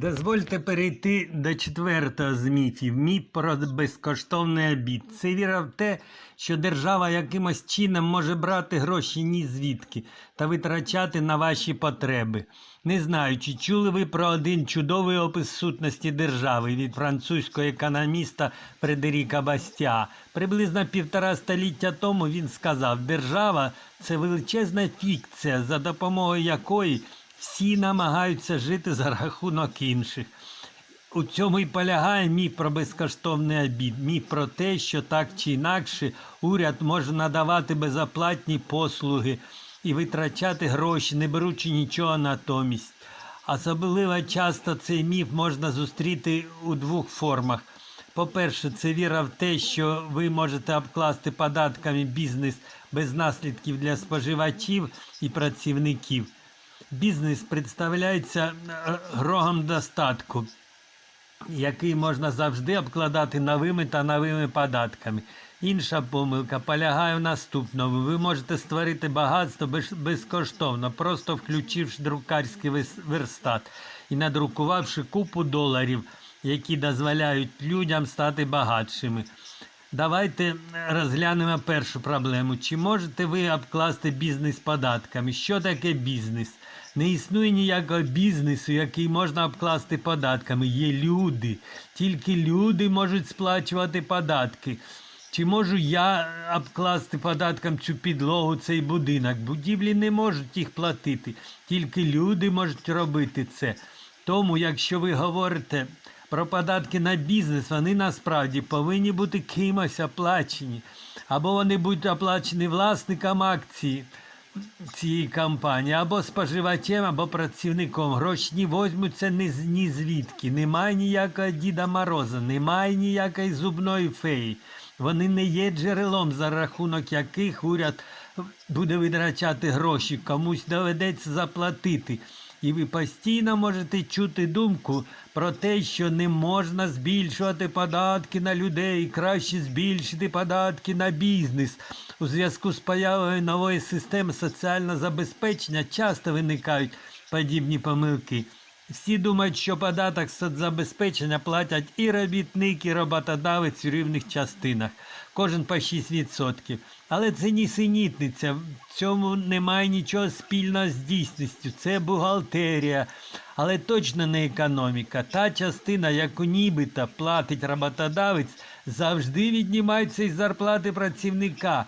Дозвольте перейти до четвертого з міфів. Міф про безкоштовний обід. Це віра в те, що держава якимось чином може брати гроші ні звідки та витрачати на ваші потреби. Не знаю, чи чули ви про один чудовий опис сутності держави від французького економіста Фредеріка Бастіа. Приблизно півтора століття тому він сказав: держава це величезна фікція, за допомогою якої всі намагаються жити за рахунок інших. У цьому і полягає міф про безкоштовний обід, міф про те, що так чи інакше уряд може надавати безоплатні послуги і витрачати гроші, не беручи нічого натомість. Особливо часто цей міф можна зустріти у двох формах. По-перше, це віра в те, що ви можете обкласти податками бізнес без наслідків для споживачів і працівників. Бізнес представляється е, грогом достатку, який можна завжди обкладати новими та новими податками. Інша помилка полягає в наступному. Ви можете створити багатство безкоштовно, просто включивши друкарський верстат і надрукувавши купу доларів, які дозволяють людям стати багатшими. Давайте розглянемо першу проблему. Чи можете ви обкласти бізнес податками? Що таке бізнес? Не існує ніякого бізнесу, який можна обкласти податками. Є люди. Тільки люди можуть сплачувати податки. Чи можу я обкласти податком цю підлогу, цей будинок? Будівлі не можуть їх платити. Тільки люди можуть робити це. Тому, якщо ви говорите про податки на бізнес, вони насправді повинні бути кимось оплачені. Або вони будуть оплачені власникам акції цієї компанії, або споживачем, або працівником. Гроші возьмуться ні звідки. Немає ніякого Діда Мороза, немає ніякої зубної феї. Вони не є джерелом, за рахунок яких уряд буде витрачати гроші, комусь доведеться заплатити. І ви постійно можете чути думку про те, що не можна збільшувати податки на людей, краще збільшити податки на бізнес. У зв'язку з появою нової системи соціального забезпечення часто виникають подібні помилки. Всі думають, що податок соцзабезпечення платять і робітник, і роботодавець у рівних частинах, кожен по 6%. Але це нісенітниця, цьому немає нічого спільного з дійсністю. Це бухгалтерія, але точно не економіка. Та частина, яку нібито платить роботодавець, завжди віднімається із зарплати працівника.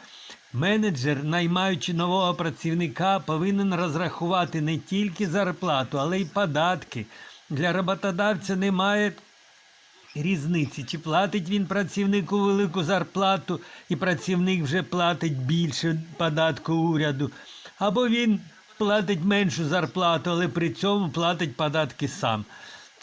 Менеджер, наймаючи нового працівника, повинен розрахувати не тільки зарплату, але й податки. Для роботодавця немає різниці, чи платить він працівнику велику зарплату, і працівник вже платить більше податку уряду, або він платить меншу зарплату, але при цьому платить податки сам.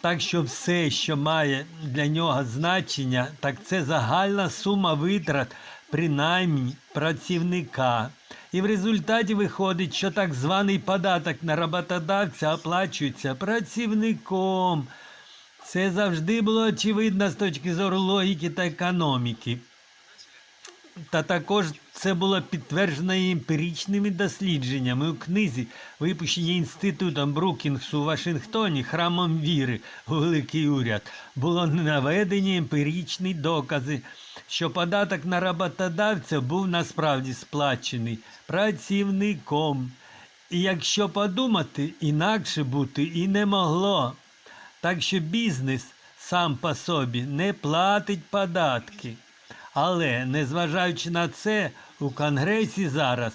Так що все, що має для нього значення, так це загальна сума витрат, принаймні працівника. І в результаті виходить, що так званий податок на роботодавця оплачується працівником. Це завжди було очевидно з точки зору логіки та економіки. Та також це було підтверджено і емпіричними дослідженнями у книзі, випущеній інститутом Брукінгсу у Вашингтоні храмом віри у великий уряд, було наведені емпіричні докази, що податок на роботодавця був насправді сплачений працівником. І якщо подумати, інакше бути і не могло. Так що бізнес сам по собі не платить податки. Але, незважаючи на це, у Конгресі зараз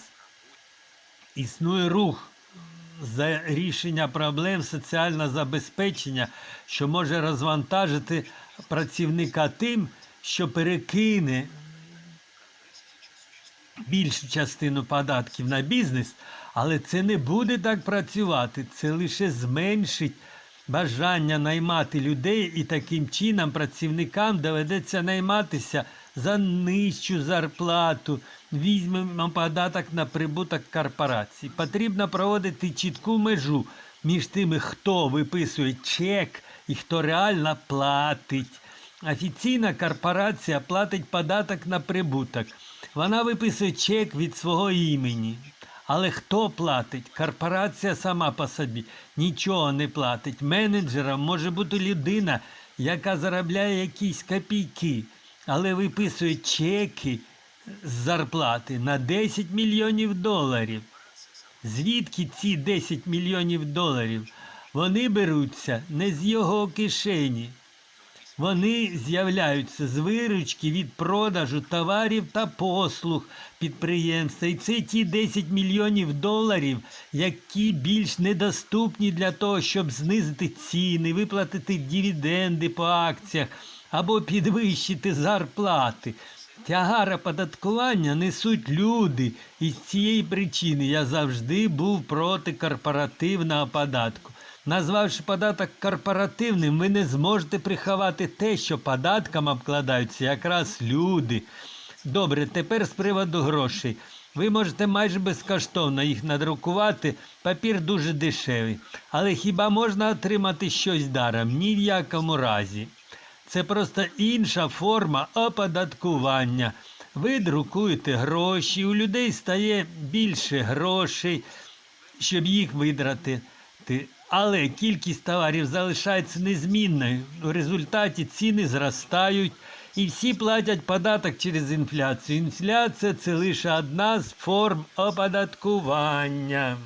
існує рух за рішення проблем соціального забезпечення, що може розвантажити працівника тим, що перекине більшу частину податків на бізнес, але це не буде так працювати. Це лише зменшить бажання наймати людей, і таким чином працівникам доведеться найматися за нижчу зарплату. Візьмемо податок на прибуток корпорацій. Потрібно проводити чітку межу між тими, хто виписує чек і хто реально платить. Офіційна корпорація платить податок на прибуток. Вона виписує чек від свого імені. Але хто платить? Корпорація сама по собі нічого не платить. Менеджером може бути людина, яка заробляє якісь копійки, але виписує чеки з зарплати на 10 мільйонів доларів. Звідки ці 10 мільйонів доларів? Вони беруться не з його кишені. Вони з'являються з виручки від продажу товарів та послуг підприємства. І це ті 10 мільйонів доларів, які більш недоступні для того, щоб знизити ціни, виплатити дивіденди по акціях або підвищити зарплати. Тягар оподаткування несуть люди. І з цієї причини я завжди був проти корпоративного податку. Назвавши податок корпоративним, ви не зможете приховати те, що податком обкладаються якраз люди. Добре, тепер з приводу грошей. Ви можете майже безкоштовно їх надрукувати, папір дуже дешевий. Але хіба можна отримати щось даром? Ні в якому разі. Це просто інша форма оподаткування. Ви друкуєте гроші, у людей стає більше грошей, щоб їх витратити. Але кількість товарів залишається незмінною. В результаті ціни зростають і всі платять податок через інфляцію. Інфляція це лише одна з форм оподаткування.